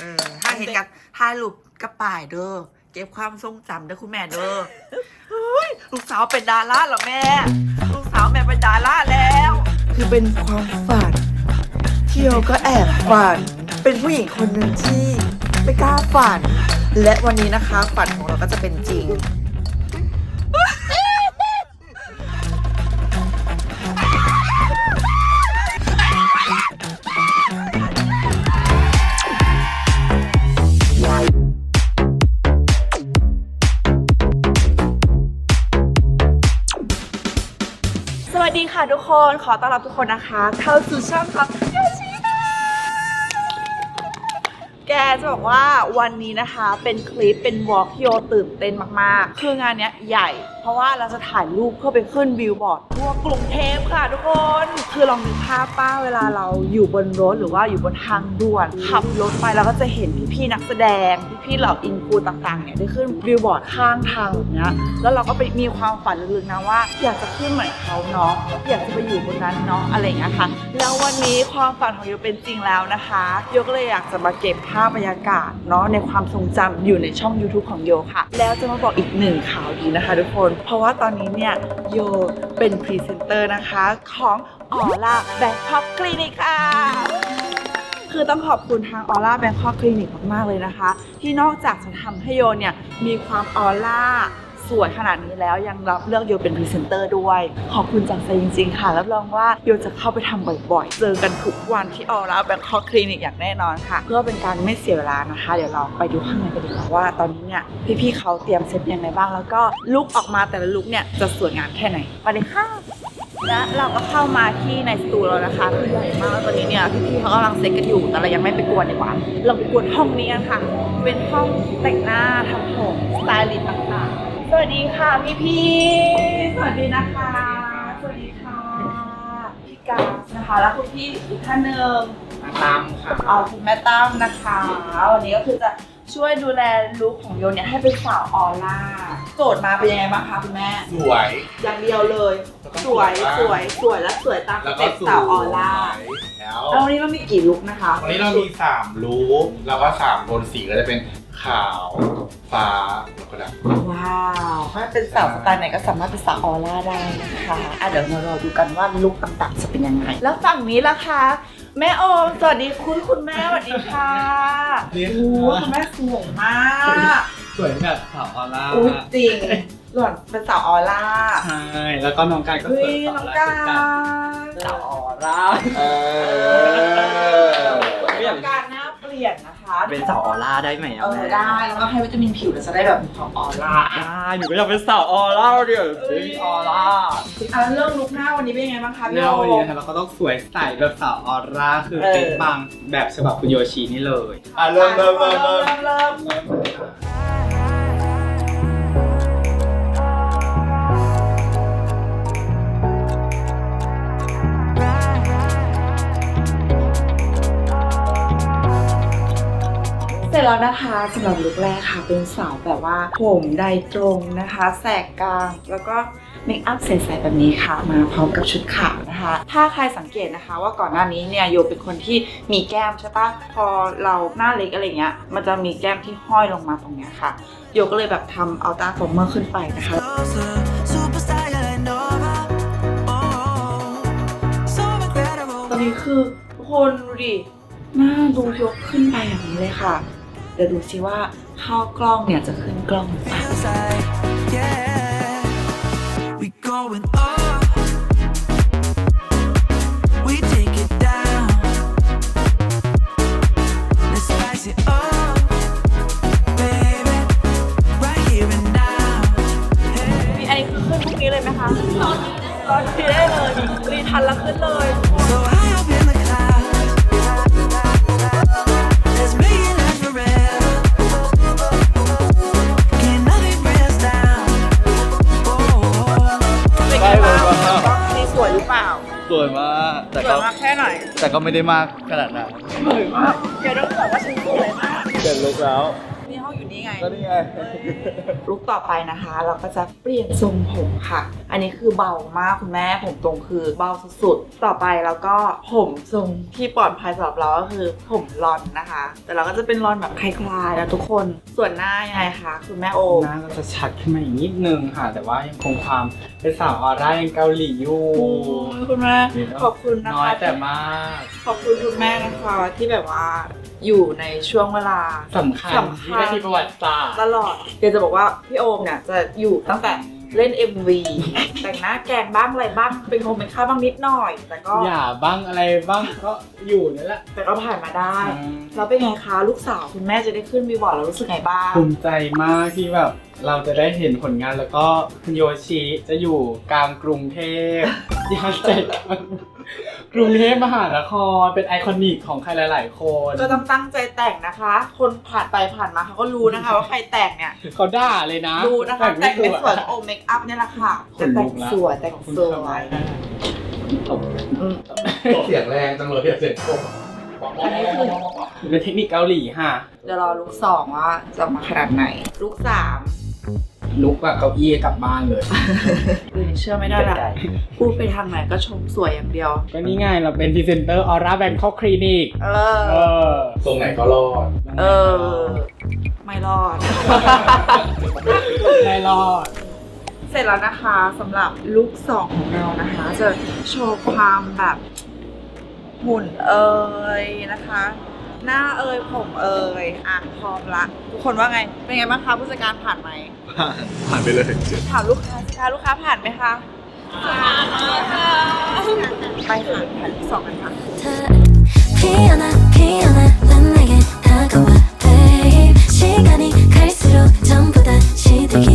เออถ้าเห็นกับถ่ายรูปกระป่ายเด้อเก็บความทรงจำเด้อคุณแม่เด้อเฮ้ยลูกสาวเป็นดาราเหรอแม่ ลูกสาวแม่เป็นดาราแล้ว คือเป็นความฝันที่เราก็แอบฝัน เป็นผู้หญิงคนหนึ่งที่ไม่กล้าฝัน และวันนี้นะคะฝันของเราก็จะเป็นจริง ค่ะทุกคนขอต้อนรับทุกคนนะคะ เข้าสู่ช่องของ แกจะบอกว่าวันนี้นะคะเป็นคลิปเป็นวอล์กที่โยตื่นเต้นมากๆ คืองานเนี้ยใหญ่ เพราะว่าเราจะถ่ายรูปเพื่อไปขึ้นบิลบอร์ดทั่วกรุงเทพค่ะทุกคน คือลองนึกภาพป้าเวลาเราอยู่บนรถหรือว่าอยู่บนทางด่วนขับรถไปเราก็จะเห็นพี่ๆนักแสดง พี่ๆเหล่าอินฟูต่างๆเนี่ยได้ขึ้นบิลบอร์ดข้างทางแบบเนี้ยแล้วเราก็ไปมีความฝันลึกๆนะว่า อยากจะขึ้นเหมือนเขาเนาะอยากจะไปอยู่บนนั้นเนาะอะไรอย่างเงี้ยค่ะแล้ววันนี้ความฝันของโยเป็นจริงแล้วนะคะโยก็เลยอยากจะมาเก็บภาพบรรยากาศเนาะในความทรงจำอยู่ในช่อง YouTube ของโยค่ะ แล้วจะมาบอกอีกหนึ่งข่าวดีนะคะทุกคน เพราะว่าตอนนี้เนี่ยโยเป็นพรีเซนเตอร์นะคะของออร่าแบงคอกคลินิกค่ะคือต้องขอบคุณทางออร่าแบงคอกคลินิกมาก ๆ เลยนะคะ ที่นอกจากจะทำให้โยเนี่ยมีความออร่า สวยขนาดนี้แล้วยังรับเลือกโยเป็นพรีเซนเตอร์ด้วย ขอบคุณจากใจจริง ๆ ค่ะ รับรองว่าโยจะเข้าไปทำบ่อย ๆ เจอกันทุกวันที่ออร่าแบงคอกคลินิกอย่างแน่นอนค่ะ เพื่อเป็นการไม่เสียเวลานะคะ เดี๋ยวเราไปดูข้างในกันดีกว่าว่าตอนนี้เนี่ยพี่ๆเขาเตรียมเซตยังไงบ้าง แล้วก็ลุกออกมาแต่ละลุกเนี่ยจะสวยงามแค่ไหนไปเลยค่ะและเราก็เข้ามาที่ในสตูแล้วนะคะคือใหญ่มากแล้วตอนนี้เนี่ยพี่ๆเขากำลังเซ็ตกันอยู่แต่เรายังไม่ไปกวนดีกว่า เราไปกวนห้องนี้กันค่ะ เป็นห้องแต่งหน้าทำผมสไตลิสต์ต่างๆ สวัสดีค่ะพี่ๆสวัสดีนะคะ สวัสดีค่ะพี่กาสนะคะแล้วคุณพี่อีกท่านหนึ่งตามค่ะเอาคุณแม่ตั้มนะคะวันนี้ก็คือจะช่วยดูแลลุคของโยนเนี่ยให้เป็นสาวออร่าโจทย์มาเป็นยังไงบ้างคะคุณแม่ สวย อย่างเดียวเลยแล้วก็สวยสวยสวยสวยและสวยตามสแล้วก็เต็ปสวยสาวออร่าแล้วแล้ววันนี้เรามีกี่ลุคนะคะ วันนี้เรามี3ลุคแล้วก็3โทนสีก็จะเป็น ขาวฟ้าแล้วก็ดำว้าวถ้าเป็นสาวสไตล์ไหนก็สามารถเป็นสาวออร่าได้นะคะอะเดี๋ยวเรารอดูกันว่าลุคต่างๆจะเป็นยังไง แล้วฝั่งนี้ล่ะคะ แม่โอมสวัสดีคุณคุณแม่สวัสดีค่ะนี่โอ้ค่ะคุณแม่สวยมากสวยแบบสาวออร่าอุ้ยจริง หล่อนเป็นสาวออร่าใช่แล้วก็น้องกายก็เฮ้สวยยน้องสาวกาสาวออร่าเออ น้องการหน้าเปลี่ยนนะ คะเป็นสาวออร่าได้ไหมเออได้ แล้วก็ให้วิตามินผิวเราจะได้แบบมีความออร่าได้หนูก็อยากเป็นสาวออร่าเดี๋ยวจะมีออร่าอะแล้วเรื่องลุคหน้าวันนี้เป็นยังไงบ้างคะพี่แล้วโอวันนี้นะคะเราก็ต้องสวยใสแบบสาวออร่าคือเออ เป็นบางแบบฉบับคุณโยชินี่เลย อะเริ่มเริ่มเริ่มเริ่ม เริ่มเริ่มเแล้วนะคะสำหรับลุคแรกค่ะเป็นสาวแบบว่าผมไดตรงนะคะ แสกกลาง แล้วก็เมคอัพใสๆแบบนี้ค่ะ มาพร้อมกับชุดขาวนะคะ ถ้าใครสังเกตนะคะว่าก่อนหน้านี้เนี่ยโยเป็นคนที่มีแก้มใช่ปะพอเราหน้าเล็กอะไรเงี้ย มันจะมีแก้มที่ห้อยลงมาตรงเนี้ยค่ะโยก็เลยแบบทำเอัลตาฟอร์เมอร์ขึ้นไปนะคะตอนนี้คือทุกคนดูดิหน้าดูยกขึ้นไปอย่างนี้เลยค่ะ เดี๋ยวดูซิว่าเข้ากล้องเนี่ยจะขึ้นกล้องหรือเปล่า Feels like, yeah, we going up. We take it down. Let's spice it up, baby. Right here and now. Hey. มีอันนี้คือขึ้นพรุ่งนี้เลยไหมคะตอนนี้ตอนนี้ได้เลยรีทันแล้วขึ้นเลย ค่ไหนแต่ก็ไม่ได้มากขนาดนั้นสวยมากเดี๋ยวต้องบอกว่าฉันสวยมากเสร็จลุกแล้วมีห้องอยู่ นี่ไง ก็นี่ไง ลุกต่อไปนะคะ เราก็จะเปลี่ยนทรงผมค่ะ อันนี้คือเบามากคุณแม่ผมตรงคือเบาสุดๆ ต่อไปแล้วก็ผมทรงที่ปลอดภัยสำหรับเราก็คือผมรอนนะคะ แต่เราก็จะเป็นรอนแบบคลายๆนะทุกคน ส่วนหน้ายังไงคะคุณแม่โอมหน้าก็จะชัดขึ้นมาอีกนิดนึงค่ะ แต่ว่ายังคงความเป็นสาวออร่ายังเกาหลีอยู่โอ้ยคุณแม่ขอบคุณนะน้อยคะแต่มาก ขอบคุณคุณแม่นะคะที่แบบว่า อยู่ในช่วงเวลา สำคัญสำคัญที่ได้ที่ประวัติศาสตร์ ตลอดเดี๋ยวจะบอกว่าพี่โอมเนี่ยจะอยู่ตั้งแต่เล่น MV แต่งหน้าแกงบ้างอะไรบ้าง เป็นโฮมเป็นข้าวบ้างนิดหน่อย แต่ก็อย่าบ้างอะไรบ้างก็อยู่นั่นแหละแต่ก็ผ่านมาได้ แล้วเป็นไงคะลูกสาวคุณแม่จะได้ขึ้นวีบอร์ดแล้วรู้สึกไงบ้าง ภูมิใจมากที่แบบ เราจะได้เห็นผลงานแล้วก็คุณโยชิจะอยู่กลางกรุงเทพยานใจ กรุงเทพมหานครเป็นไอคอนิกของใครหลาย ๆ คนก็ต้องตั้งใจแต่งนะคะ คนผ่านไปผ่านมาเขาก็รู้นะคะ ว่าใครแต่งเนี่ยเขาด่าเลยนะดูนะคะแต่งเป็นสวยโอมเมคอัพเนี่ยแหละค่ะขจะนแต่ลุงกละสวยแต่งขอบคุณสวค่ะยตบอืมเสียงแรงจังเลยอะเสียงกบอันนี้คือเป็นเทคนิคเกาหลีค่ะเดี๋ยวรอลูกสองว่าจะมาขนาดไหนลูกสาม ลุกแบบเก้าอี้กลับบ้านเลยเออเชื่อไม่ได้ละพูดไปทางไหนก็ชมสวยอย่างเดียว ก็นี่ไงเราเป็นพรีเซนเตอร์ออร่าแบงคอกคลินิกเอเอออทรงไหนก็รอด เออ ไม่รอดได้รอดเสร็จแล้วนะคะสำหรับลุคสองของเรานะคะ จะโชว์ความแบบหุ่นเอ่ยนะคะ หน้าเอ่ยผมเอ่ยอ่ะพร้อมละ ทุกคนว่าไง เป็นไงบ้างคะผู้จัดการผ่านไหม ผ่านผ่านไปเลย ถามลูกค้าสิคะลูกค้าผ่านไหมคะผ่านค่ะไปค่ะผ่านที่สองกันค่ะ 다 피어나 피어나 난 내게 다가와 babe 시간이 갈수록 전부 다 시들기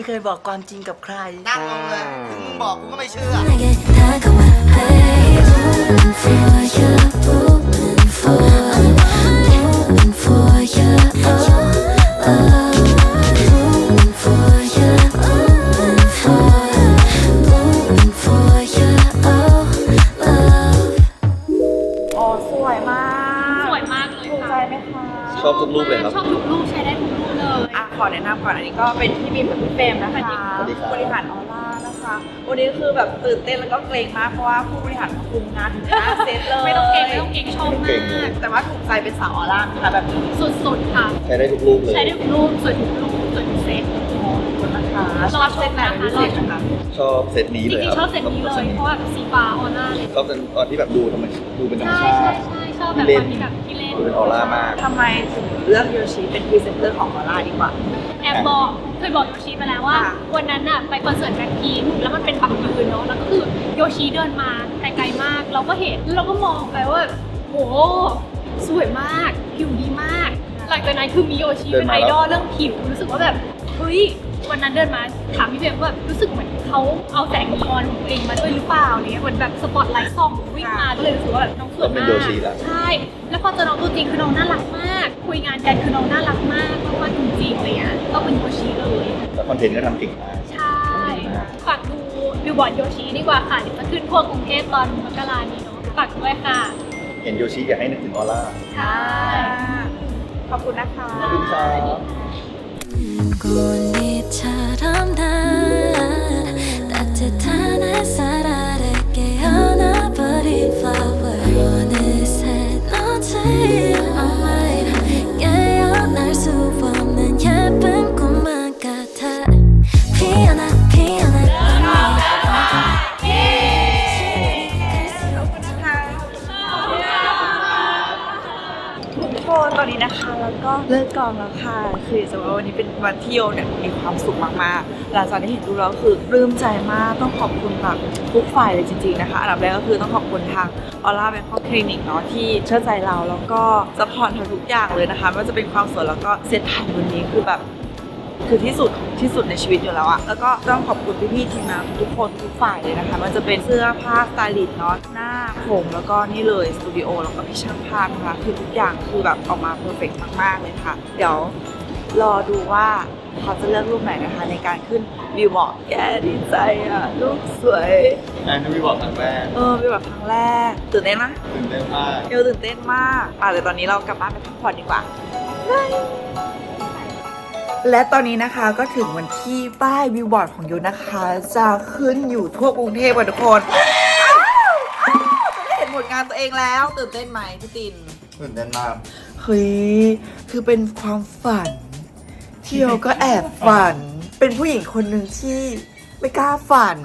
ไม่เคยบอกความจริงกับใคร นั่งลงเลยถึงมึงบอกกูก็ไม่เชื่อ เต้นแล้วก็เกรงมากเพราะว่าผู้บริหารคุมงานถึงหน้าเซตเลยไม่ต้องเก่งไม่ต้องเก่งชอบมาก แต่ว่าถูกใจเป็นสาวออร่าค่ะแบบนี้สุดๆค่ะ ใช้ได้ทุกรูปเลย ใช้ได้ทุกรูปสวยทุกรูปสวยทุกเซตขอบคุณนะคะรอชมเซตไหนเป็นพิเศษนะคะชอบเซตนี้จเลยริงครับๆชอบเซตนี้เลยเพราะว่าสีฟ้าออร่าเลยชอบตอนที่แบบดูธรรมชาติดูเป็นธรรมใช่ชาใช่ติใช่ชอบแบบตอนที่แบบที่เล่นดูเป็นออร่ามาก ทำไมถึงเลือกโยชิเป็นพรีเซนเตอร์ของออร่าดีกว่า แอบบอกเคยบอกโยชิไปแล้วว่า ค่ะวันนั้นน่ะไปคอนเสิร์ตแบล็คพิงค์แล้วมันเป็นบังยืนเนาะแล้วก็คือโยชิเดินมาไกลๆมาก เราก็เห็นแล้วเราก็มองไปว่าโหสวยมาก ผิวดีมาก หลังจากนั้นคือมีโยชิเดิเป็นนมาไอแล้ว ดอลเรื่องผิวรู้สึกว่าแบบเฮ้ย วันนั้นเดินมาถามพี่เบมว่าแบบรู้สึกเหมือนเขาเอาแสงนีออนของตัวเองมาด้วยหรือเปล่าเนี่ยเหมือนแบบสปอตไลท์ส่องวิ่งมาก็เลยรู้สึกว่าแบบน้องสวยเป็นมากโยชิละ ใช่ แล้วพอเจอน้องตัวจริงคือน้องน่ารักมาก คุยงานกันคือน้องน่ารักมากมากๆจริงๆเลยอะต้องเป็นโยชิเลยแล้วคอนเทนต์ก็ทำเก่งมาก ใช่ ฝากดูบิวบอร์ดโยชิดีกว่าค่ะเดี๋ยวจะขึ้นทั่วกรุงเทพตอนมกรานี้เนาะฝากด้วยค่ะ เห็นโยชิอยากให้นึกถึงออร่า ใช่ ขอบคุณนะคะ ขอบคุณครับ 꽃잎처럼 난 따뜻한 햇살 아래 깨어나버린 flower องแล้วค่ะ คือจะว่าวันนี้เป็นวันที่โยเนี่ยมีความสุขมากๆ หลังจากที่เห็นดูแล้วคือปลื้มใจมาก ต้องขอบคุณแบบทุกฝ่ายเลยจริงๆนะคะ อันดับแรกก็คือต้องขอบคุณทางออร่าแบงคอกคลินิกเนาะที่เชื่อใจเราแล้วก็สปอร์ตทุกอย่างเลยนะคะไม่ว่าจะเป็นความสวยแล้วก็เซตถ่ายวันนี้คือแบบ คือที่สุดที่สุดในชีวิตอยู่แล้วอะแล้วก็ต้องขอบคุณพี่ๆทีมงานทุกคนทุกฝ่ายเลยนะคะมันจะเป็นเสื้อผ้าสไตลิสต์เนาะหน้าผมแล้วก็นี่เลยสตูดิโอแล้วก็พี่ช่างภาพนะคะคือทุกอย่างคือแบบออกมาเพอร์เฟกมากๆเลยค่ะ เดี๋ยวรอดูว่าเขาจะเลือกรูปไหนนะคะในการขึ้นวิวบอร์ดแกดีใจอะรูปสวยแอนที่พี่บอกครั้งแรกเออเป็นแบบครั้งแรกตื่นเต้นไหมตื่นเต้นมากเอวตื่นเต้นมากอะเดี๋ยวตอนนี้เรากลับบ้านไปพักผ่อนดีกว่า และตอนนี้นะคะก็ถึงวันที่ป้ายวิวบอร์ดของยูนะคะ จะขึ้นอยู่ทั่วกรุงเทพกันทุกคนอ้าวอ้าวจะได้เห็นผลงานตัวเองแล้ว ตื่นเต้นไหมพี่ตินตื่นเต้นมากเฮ้ยคือเป็นความฝัน ที่เราก็แอบฝัน เป็นผู้หญิงคนหนึ่งที่ไม่กล้าฝัน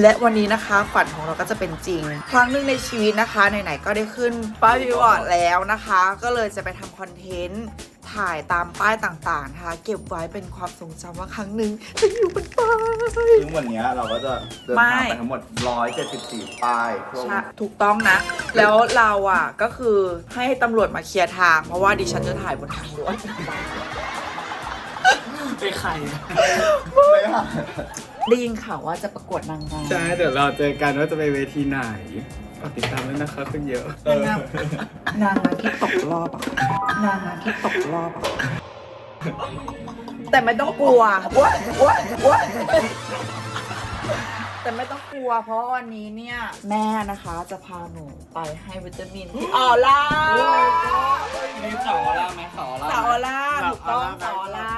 และวันนี้นะคะ ฝันของเราก็จะเป็นจริง ครั้งหนึ่งในชีวิตนะคะไหนๆก็ได้ขึ้นป้ายวิวบอร์ดแล้วนะคะ ก็เลยจะไปทำคอนเทนต์ ถ่ายตามป้ายต่างๆนะคะ เก็บไว้เป็นความทรงจำว่าครั้งหนึ่งฉันอยู่บนป้าย ซึ่งวันเนี้ยเราก็จะเดินไม่ทางไปทั้งหมด 174 ป้ายทั่ว ใช่ถูกต้องนะ แล้วเราอะก็คือให้ตำรวจมาเคลียร์ทาง เพราะว่าดิฉันจะถ่ายบนทางด่วน ไปใครเลยค่ะได้ยินข่าวว่าจะประกวดนางงาม ใช่ เดี๋ยวเราเจอกันว่าจะไปเวทีไหน ฝากติดตามด้วยนะคะขึ้นเยอะ นางงามนางงามที่ตกรอบอะนางงามที่ตกรอบอะแต่ไม่ต้องกลัวว้ายว้ายว้ายแต่ไม่ต้องกลัว เพราะว่าวันนี้เนี่ย แม่นะคะจะพาหนูไปให้วิตามินที่ออล่ามีเสาล่าไหมเสาล่าสาวออล่าถูกต้องสาวออล่า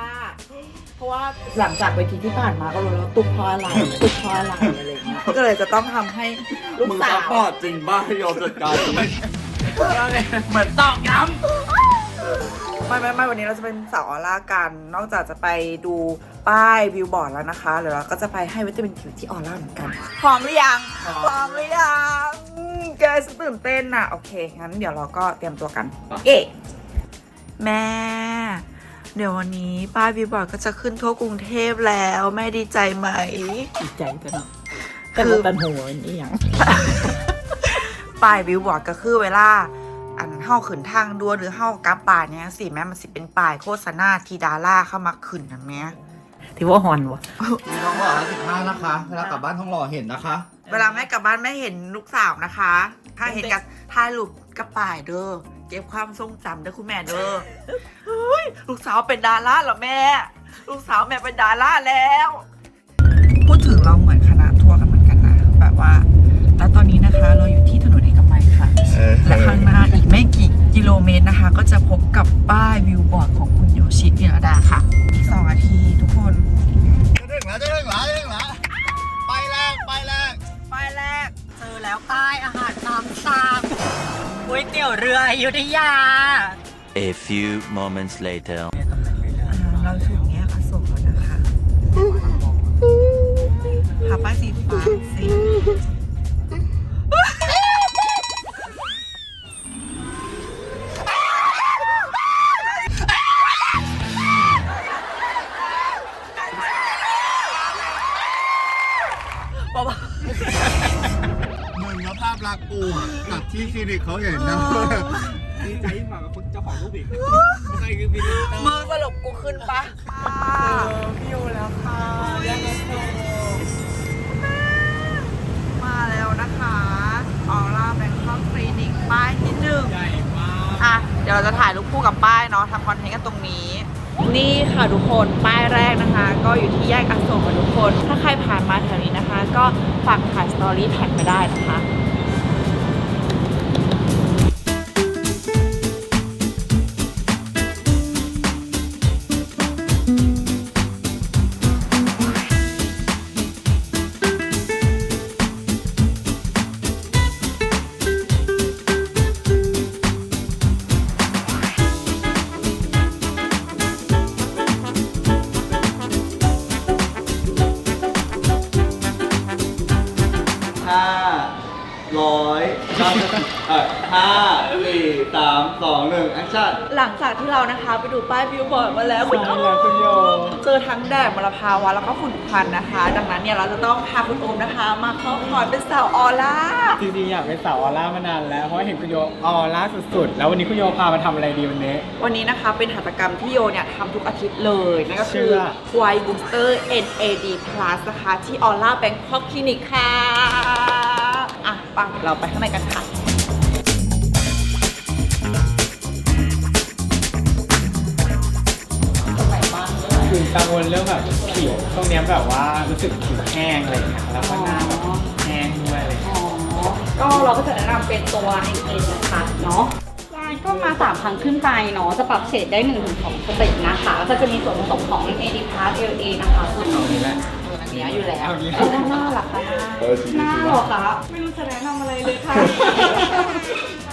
เพราะว่าหลังจากเวทีที่ผ่านมาก็รู้แล้วตุ๊กเพราะอะไรตุ๊กเพราะอะไรอะไรเงี้ย ก็เลยจะต้องทำให้ลูกมึงสาซัวพพอร์ตจริงบ้าที่ยอมจัดการเหมือนตอกย้ำไม่ไม่ไม่วันนี้เราจะเป็นสาวออร่ากัน นอกจากจะไปดูป้ายวิวบอร์ดแล้วนะคะเดี๋ยวเราก็จะไปให้วิตามินผิวที่ออร่าเหมือนกัน พร้อมหรือยังพร้อมหรือยังแกฉันตื่นเต้นน่ะ โอเค งั้นเดี๋ยวเราก็เตรียมตัวกัน เอ๊ะแม่ เดี๋ยววันนี้ป้ายวิวบอร์ดก็จะขึ้นทั่วกรุงเทพแล้ว แม่ดีใจไหมดีใจกันเนาะ แต่ว่าเป็นหัวนี่ยังป้ายวิวบอร์ดก็คือเวลา อันเฮาขึ้นทางด่วนหรือเฮากลับป่าเนี่ยสิแม่มันสิเป็นป้ายโฆษณาที่ดาราเข้ามาขึ้นนะแม่ที่ว่าฮอนวะมีน้องหล่อ15นะคะ เวลากลับบ้านท้องหล่อเห็นนะคะ เวลาแม่กลับบ้านแม่เห็นลูกสาวนะคะ ถ้าเห็นกับถ่ายรูปกับป้ายเด้อเก็บความทรงจำเด้อคุณแม่เด้อเฮ้ยลูกสาวเป็นดาราเหรอแม่ ลูกสาวแม่เป็นดาราแล้ว พูดถึงเราเหมือนคณะทัวร์ แบบว่า แล้วตอนนี้นะคะเราอยู่ที่ถนนเอกมัยค่ะ และข้างหน้าอีกไม่กี่กิโลเมตรนะคะ ก็จะพบกับป้ายวิวบอร์ดของคุณโยชิเดียดาค่ะ อีกสองนาทีทุกคน จะถึงแล้วจะถึงแล้วจะถึงแล้วไปแรกไปแรกป้ายแรกเจอแล้วป้ายอาหารตามสั่งก๋วยเตี๋ยวเรืออยุธยา A few moments later. อ่าเราถึงแยกอโศกแล้วนะคะหาป้ายสีฟ้า สิมึงแล้วภาพลักษณ์กูกับที่คลินิกเขาเห็นนะดีใจยิ่งกว่ากับคนเจ้าของรูปอีกใครคือบินเตอร์มือสรุปกูขึ้นปะ ยวเราจะถ่ายรูปคู่กับป้ายเนาะทำคอนเทนต์กันตรงนี้ นี่ค่ะทุกคนป้ายแรกนะคะ ก็อยู่ที่แยกอโศกค่ะทุกคน ถ้าใครผ่านมาแถวนี้นะคะ ก็ฝากถ่ายสตอรี่แท็กไปได้นะคะ ห้าร้อยเก้าสิบเห้าสี่สามสองหนึ่งแอคชั่นหลังจากที่เรานะคะไปดูป้ายบิวบอร์ดมาแล้วคุณโอมยเจอทั้งแดดมลภาวะแล้วก็ฝุ่นควันนะคะ ดังนั้นเนี่ยเราจะต้องพาคุณโอมนะคะ มาเข้าคอร์สเป็นสาวออร่าจริงๆอยากเป็นสาวออร่ามานานแล้ว เพราะเห็นคุณโยออร่าสุดๆ แล้ววันนี้คุณโยพามาทำอะไรดีวันนี้ วันนี้นะคะเป็นหัตถกรรมที่โยเนี่ยทำทุกอาทิตย์เลยนั่นก็คือ White Booster NAD Plus นะคะที่ออร่าแบงคอกคลินิกค่ะ ปังเราไปข้างในกันค่ะคือกังวลเรื่องแบบผิวตรงเนี้ยแบบว่ารู้สึกผิวแห้งอะไรอย่างเงี้ยแล้วก็หน้าแบบแห้งด้วยอะไรอย่างเงี้ยก็เราก็จะแนะนำเป็นตัว n a นะคะเนาะใช่ก็มา 3 ครั้งขึ้นไปเนาะจะปรับเฉดได้1นถึงสสเต็ปนะคะ ก็จะมีส่วนผสมของ AD Plus LA นะคะคือเอานี้แหละอันนี้อยู่แล้วเอานี้เออด้านหน้าหลักคะ เออสีหน้าสีเหรอคะไม่รู้จะแนะนำอะไรเลยค่ะ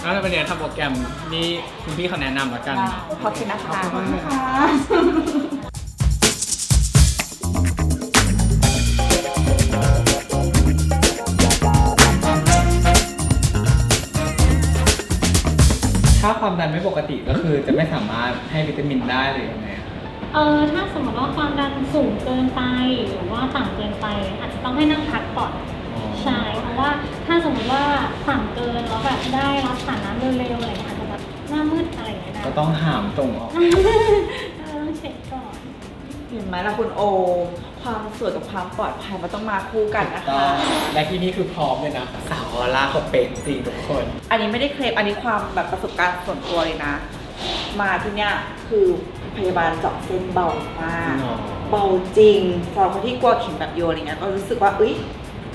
แล้ววันนี้ทำโปรแกรมนี่คุณพี่เขาแนะนำแล้วกัน ขอบคุณนะคะขอบคุณมากถ้าความดันไม่ปกติก็คือจะไม่สามารถให้วิตามินได้เลยยังไงอะ เออถ้าสมมติว่าความดันสูงเกินไปหรือว่าต่ำเกินไป อาจจะต้องให้นั่งพักก่อนใช่เพราะว่าถ้าสมมติว่าต่ำเกินแล้วแบบได้รับสารน้ำเร็วๆอะไรอย่างเงี้ยอาจจะแบบหน้ามืดอะไรอย่างเงี้ยนะก็ต้องหามตรงออกเออต้องเช็คก่อนเห็นไหมล่ะคุณโอ ความสวยกับความปลอดภัยมันต้องมาคู่กันนะก็คะ และที่นี่คือพร้อมเลยนะ สาวออร่าเขาเป็นจริงทุกคน อันนี้ไม่ได้เคลมอันนี้ความแบบประสบการณ์ส่วนตัวเลยนะ มาที่เนี้ยคือ พยาบาลเจาะเส้นเบามากอ๋อเบาจริงสำหรับคนที่กลัวเข็มแบบโยนอะไรเงี้ยก็รู้สึกว่าเอ้ย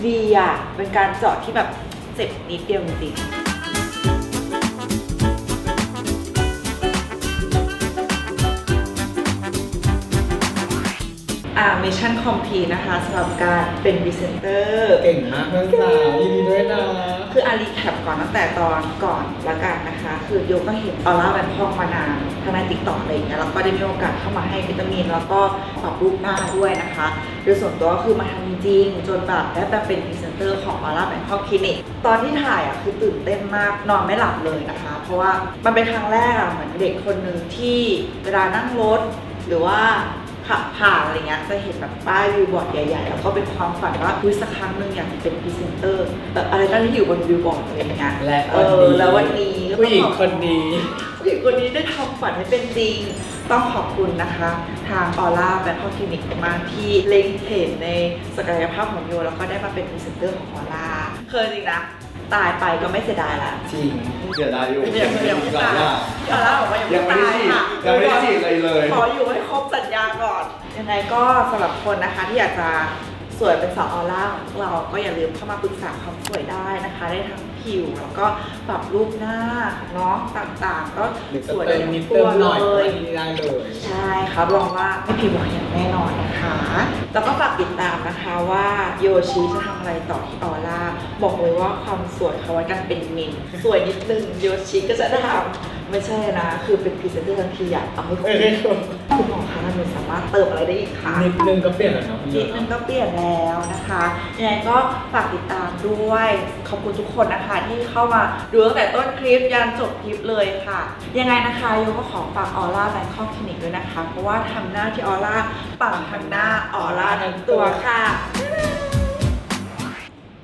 ดีอะเป็นการเจาะที่แบบเจ็บนิดเดียวจริงๆ อ่ามิชชั่นคอมพีนะคะสำหรับการเป็นพรีเซนเตอร์เก่งมากเพื่อนสาวยินดีด้วยนะคืออารีแคปก่อนตั้งแต่ตอนก่อนละกันนะคะ คือโยก็เห็นออร่าแบนพอกมานานทางในติ๊กต็อกอะไรอย่างเงี้ยแล้วก็ได้มีโอกาสเข้ามาให้วิตามิน แล้วก็ปรับรูปหน้าด้วยนะคะโดยส่วนตัวก็คือมาทำจริงๆจนแบบได้แบบเป็นพรีเซนเตอร์ของออร่าแบนพอกคลินิกตอนที่ถ่ายอะคือตื่นเต้นมากนอนไม่หลับเลยนะคะ เพราะว่ามันเป็นครั้งแรกอะเหมือนเด็กคนหนึ่งที่เวลานั่งรถหรือว่า ขับผ่านอะไรเงี้ยจะเห็นแบบป้ายวิวบอร์ดใหญ่ๆ แล้วก็เป็นความฝันว่าคุยสักครั้งหนึ่งอยากจะเป็นพรีเซนเตอร์แบบอะไรก็ที่อยู่บนวิวบอร์ดอะไรอย่างเงี้ยและเอวันอนี้แล้ววันนี้ก็ผู้หญิงต้องขอบคนนี้ ผู้หญิงคนนี้ได้ทำฝันให้เป็นจริง ต้องขอบคุณนะคะ ทางออร่าแบงคอกคลินิกมากๆที่เล็งเห็นในศักยภาพของโยแล้วก็ได้มาเป็นพรีเซนเตอร์ของออร่าเคยจริงนะ ตายไปก็ไม่เสียดายละจริงเสียดายอยู่เดี๋ยวเดี๋ยวไม่หลาตายยอย่างออร่าบอกว่ายังยังไม่ไม่ได้ตายฉีดค่ะยังไม่ได้ฉีดอะไรเลย ขออยู่ให้ครบสัญญาก่อน ยังไงก็สำหรับคนนะคะที่อยากจะสวยเป็นสาวออร่าของพวกเราก็อย่าลืมเข้ามาปรึกษาความสวยได้นะคะ ได้ทั้งผิวแล้วก็ปรับรูปหน้าเนาะต่างๆ ก็หรือสจะวยเติมได้นิทั้ดงเติตัวมหน่อยเลก็ยได้เลย ใช่ครับรองว่าไม่ผิดหวังอย่างแน่นอนนะคะ แล้วก็ฝาก ติดตามนะคะว่าโยชิจะทำอะไรต่อที่ออร่า บอกเลยว่าความสวยเขาวัดกันเป็นมิลสวยนิดนึงโยชิก็จะทำ ไม่ใช่นะ คือเป็นพรีเซนเตอร์ทันทีอยากเอาให้คุณคุณหมอคะมันสามารถเติมอะไรได้อีกคะนิดนึงก็เปลี่ยนแล้วเนาะคุณโยนิดนึงก็เปลี่ยนแล้วนะคะยังไงก็ฝากติดตามด้วย ขอบคุณทุกคนนะคะที่เข้ามาดูตั้งแต่ต้นคลิปยันจบคลิปเลยค่ะ ยังไงนะคะโยก็ขอฝากออร่าแบงคอกคลินิกด้วยนะคะ เพราะว่าทำหน้าที่ออร่าปังทั้งหน้าออร่าทั้งตัวค่ะ